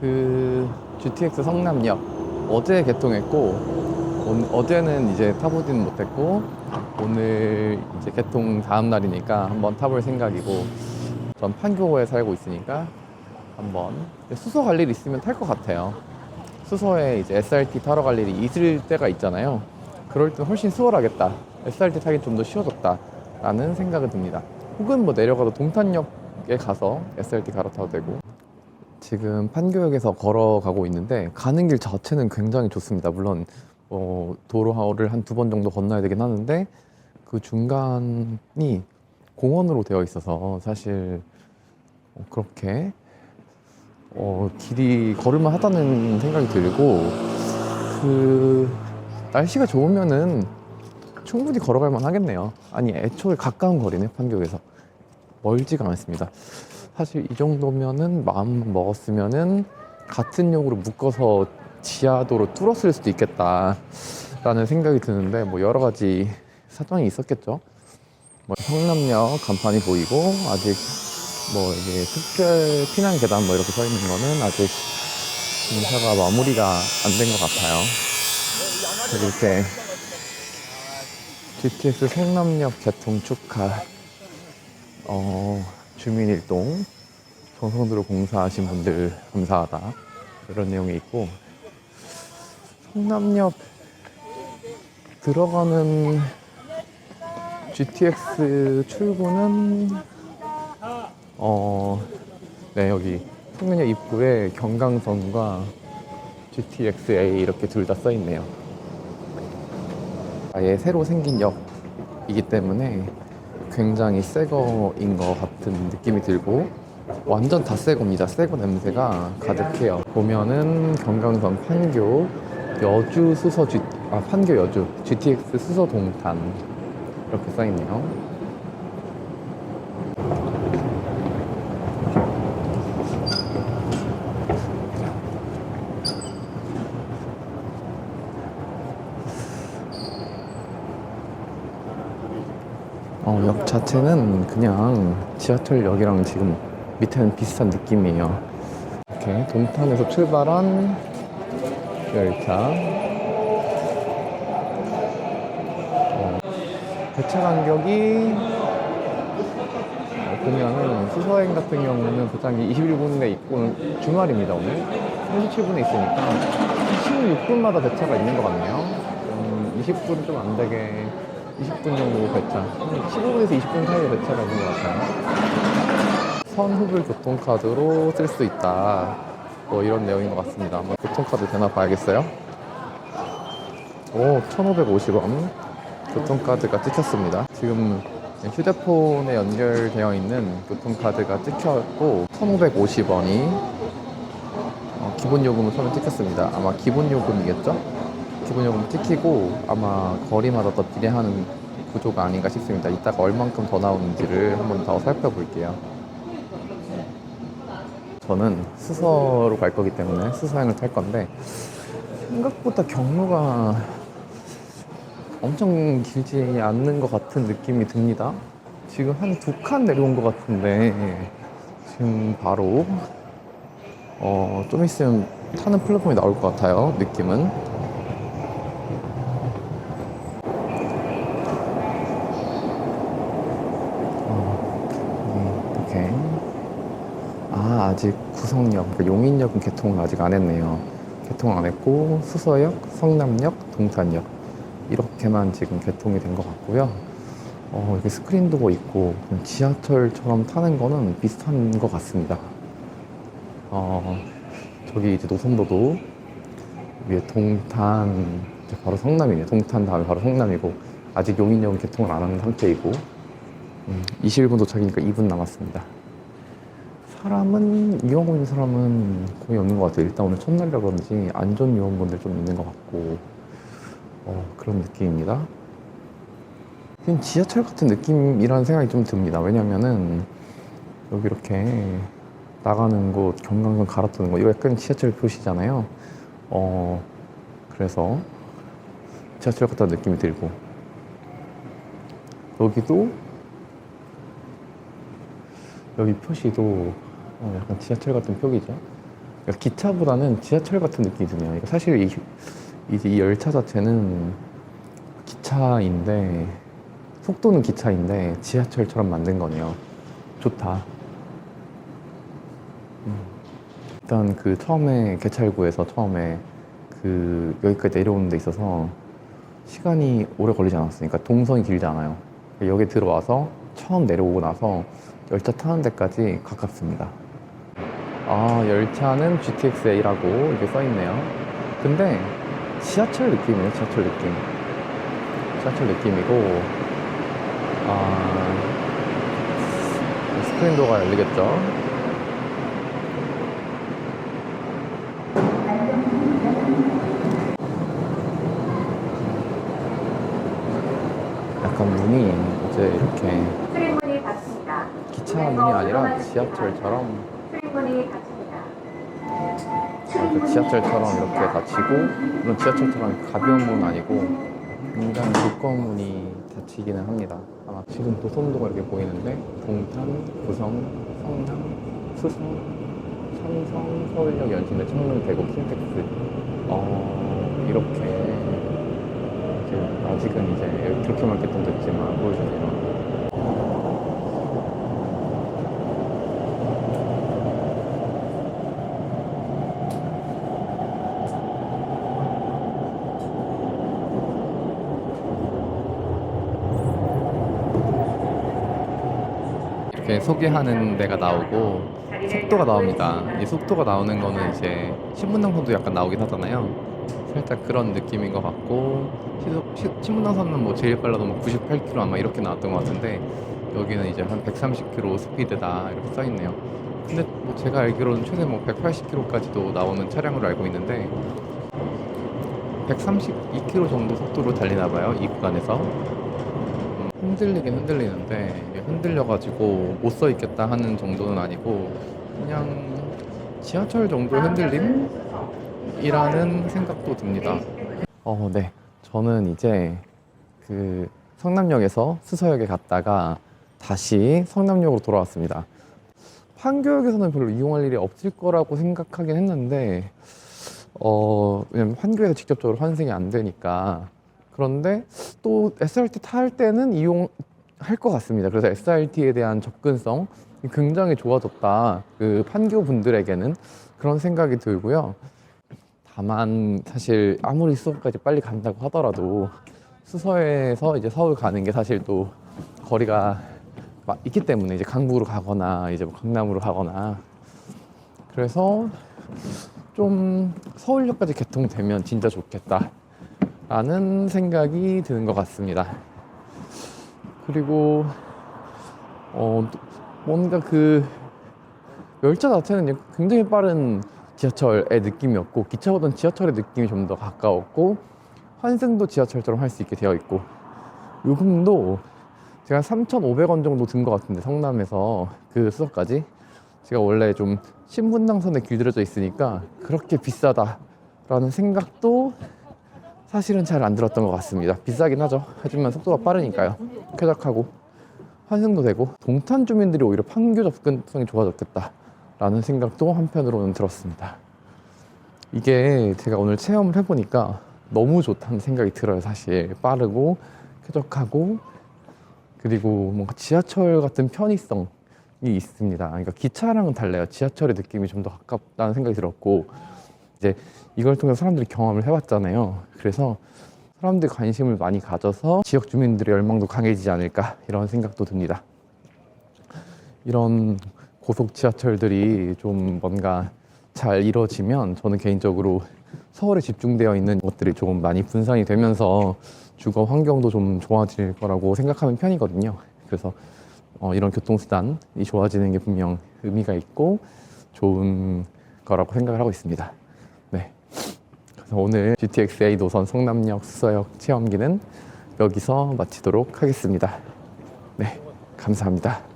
그 GTX 성남역 어제 개통했고 온- 어제는 이제 타보지는 못했고 오늘 이제 개통 다음 날이니까 한번 타볼 생각이고 전 판교에 살고 있으니까 한번 수서 갈일 있으면 탈 것 같아요. 수서에 이제 SRT 타러 갈 일이 있을 때가 있잖아요. 그럴 땐 훨씬 수월하겠다. SRT 타기 좀 더 쉬워졌다 라는 생각이 듭니다. 혹은 뭐 내려가도 동탄역에 가서 SRT 갈아타도 되고 지금 판교역에서 걸어가고 있는데 가는 길 자체는 굉장히 좋습니다. 물론 어, 도로를 한 두 번 정도 건너야 되긴 하는데 그 중간이 공원으로 되어 있어서 사실 어, 그렇게 어, 길이 걸을만 하다는 생각이 들고 그 날씨가 좋으면은 충분히 걸어갈 만 하겠네요. 아니 애초에 가까운 거리네 판교에서 멀지가 않습니다. 사실 이 정도면은 마음 먹었으면은 같은 역으로 묶어서 지하도로 뚫었을 수도 있겠다라는 생각이 드는데 뭐 여러 가지 사정이 있었겠죠. 뭐 성남역 간판이 보이고 아직 뭐 이게 특별 피난 계단 뭐 이렇게 서 있는 거는 아직 공사가 마무리가 안 된 것 같아요. 그리고 이렇게 GTX 성남역 개통 축하 어, 주민일동 정성들을 공사하신 분들 감사하다 이런 내용이 있고 성남역 들어가는 GTX 출구는 어, 네 여기 성남역 입구에 경강선과 GTX-A 이렇게 둘 다 써 있네요. 아예 새로 생긴 역이기 때문에 굉장히 새 거인 것 같은 느낌이 들고 완전 다새 겁니다. 새거 냄새가 가득해요. 보면은 경강선 판교 여주 수서 G, 아 판교 여주 GTX 수서 동탄 이렇게 써 있네요. 어, 역 자체는 그냥 지하철역이랑 지금 밑에는 비슷한 느낌이에요. 이렇게 동탄에서 출발한 열차. 어, 배차 간격이 어, 보면은 수서행 같은 경우는 배차간격이 21분에 있고 주말입니다 오늘 37분에 있으니까 16분마다 배차가 있는 것 같네요. 음, 20분 좀 안 되게 20분 정도 배차, 15분에서 20분 사이에 배차가 있는 것 같아요. 선후불 교통카드로 쓸 수 있다. 뭐 이런 내용인 것 같습니다. 한번 교통카드 되나 봐야겠어요. 오, 1,550원. 교통카드가 찍혔습니다. 지금 휴대폰에 연결되어 있는 교통카드가 찍혔고, 1,550원이 어, 기본 요금을 처음에 찍혔습니다. 아마 기본 요금이겠죠? 기본 요금 찍히고 아마 거리마다 더 비례하는 구조가 아닌가 싶습니다. 이따가 얼만큼 더 나오는지를 한번 더 살펴볼게요. 저는 수서로 갈 거기 때문에 수서행을 탈 건데 생각보다 경로가 엄청 길지 않는 것 같은 느낌이 듭니다. 지금 한 두 칸 내려온 것 같은데 지금 바로 어, 좀 있으면 타는 플랫폼이 나올 것 같아요. 느낌은. 어, 음, 이렇게. 아, 아직 구성역, 그러니까 용인역은 개통을 아직 안 했네요. 개통 안 했고, 수서역, 성남역, 동탄역. 이렇게만 지금 개통이 된 것 같고요. 어, 이렇게 스크린도어 있고, 그냥 지하철처럼 타는 거는 비슷한 것 같습니다. 어, 저기 이제 노선도도 위에 동탄, 바로 성남이네요. 동탄 다음에 바로 성남이고, 아직 용인역은 개통을 안 한 상태이고, 음, 21분 도착이니까 2분 남았습니다. 사람은 이용하고 있는 사람은 거의 없는 것 같아요. 일단 오늘 첫날이라 그런지 안전 요원분들 좀 있는 것 같고 어, 그런 느낌입니다. 그냥 지하철 같은 느낌이라는 생각이 좀 듭니다. 왜냐면은 여기 이렇게 나가는 곳, 경강선 갈아타는 곳 이거 약간 지하철 표시잖아요. 어, 그래서 지하철 같다는 느낌이 들고 여기도 여기 표시도 어, 약간 지하철 같은 표기죠. 그러니까 기차보다는 지하철 같은 느낌이 드네요. 사실 이, 이제 이 열차 자체는 기차인데 속도는 기차인데 지하철처럼 만든 거네요. 좋다. 음. 일단 그 처음에 개찰구에서 처음에 그 여기까지 내려오는 데 있어서 시간이 오래 걸리지 않았어요. 그러니까 동선이 길지 않아요. 여기 들어와서 처음 내려오고 나서 열차 타는 데까지 가깝습니다. 아, 열차는 GTX-A라고 이렇게 써 있네요. 근데 지하철 느낌이에요, 지하철 느낌. 지하철 느낌이고, 아, 스크린도어가 열리겠죠? 약간 문이 이제 이렇게. 기차 문이 아니라 지하철처럼. 그 지하철처럼 이렇게 닫히고 물론 지하철처럼 가벼운 문은 아니고 굉장히 두꺼운 문이 닫히기는 합니다. 아마 지금 도선도가 이렇게 보이는데 동탄, 부성, 성남, 수성, 삼성, 서울역, 연신내, 청릉, 대구, 킨텍스 어 이렇게 아직은 이제 그렇게만 개통됐지만 보여주네요. 이렇게 소개하는 데가 나오고 속도가 나옵니다. 이 속도가 나오는 거는 이제 신분당선도 약간 나오긴 하잖아요. 살짝 그런 느낌인 것 같고 시속- 시- 신분당선은 뭐 제일 빨라도 뭐 98km 아마 이렇게 나왔던 것 같은데 여기는 이제 한 130km 스피드다 이렇게 써 있네요. 근데 뭐 제가 알기로는 최대 뭐 180km까지도 나오는 차량으로 알고 있는데 132km 정도 속도로 달리나 봐요 이 구간에서. 음, 흔들리긴 흔들리는데 흔들려가지고 못 서 있겠다 하는 정도는 아니고 그냥 지하철 정도의 흔들림이라는 생각도 듭니다. 어, 네. 저는 이제 그 성남역에서 수서역에 갔다가 다시 성남역으로 돌아왔습니다. 판교역에서는 별로 이용할 일이 없을 거라고 생각하긴 했는데 어, 왜냐면 판교에서 직접적으로 환승이 안 되니까 그런데 또 SRT 탈 때는 이용할 것 같습니다. 그래서 SRT에 대한 접근성 이 굉장히 좋아졌다. 그 판교 분들에게는 그런 생각이 들고요. 다만 사실 아무리 수서까지 빨리 간다고 하더라도 수서에서 이제 서울 가는 게 사실 또 거리가 막 있기 때문에 이제 강북으로 가거나 이제 뭐 강남으로 가거나 그래서 좀 서울역까지 개통되면 진짜 좋겠다. 라는 생각이 드는 것 같습니다. 그리고 어 뭔가 그 열차 자체는 굉장히 빠른 지하철의 느낌이었고 기차보다는 지하철의 느낌이 좀 더 가까웠고 환승도 지하철처럼 할 수 있게 되어 있고 요금도 제가 3,500원 정도 든 것 같은데 성남에서 그 수서까지 제가 원래 좀 신분당선에 길들여져 있으니까 그렇게 비싸다라는 생각도 사실은 잘 안 들었던 것 같습니다. 비싸긴 하죠. 하지만 속도가 빠르니까요. 쾌적하고 환승도 되고 동탄 주민들이 오히려 판교 접근성이 좋아졌겠다라는 생각도 한편으로는 들었습니다. 이게 제가 오늘 체험을 해보니까 너무 좋다는 생각이 들어요. 사실 빠르고 쾌적하고 그리고 뭔가 지하철 같은 편의성이 있습니다. 그러니까 기차랑은 달라요. 지하철의 느낌이 좀 더 가깝다는 생각이 들었고 이제 이걸 통해서 사람들이 경험을 해봤잖아요. 그래서 사람들이 관심을 많이 가져서 지역 주민들의 열망도 강해지지 않을까 이런 생각도 듭니다. 이런 고속 지하철들이 좀 뭔가 잘 이루어지면 저는 개인적으로 서울에 집중되어 있는 것들이 조금 많이 분산이 되면서 주거 환경도 좀 좋아질 거라고 생각하는 편이거든요. 그래서 어, 이런 교통수단이 좋아지는 게 분명 의미가 있고 좋은 거라고 생각을 하고 있습니다. 오늘 GTX-A 노선 성남역 수서역 체험기는 여기서 마치도록 하겠습니다. 네. 감사합니다.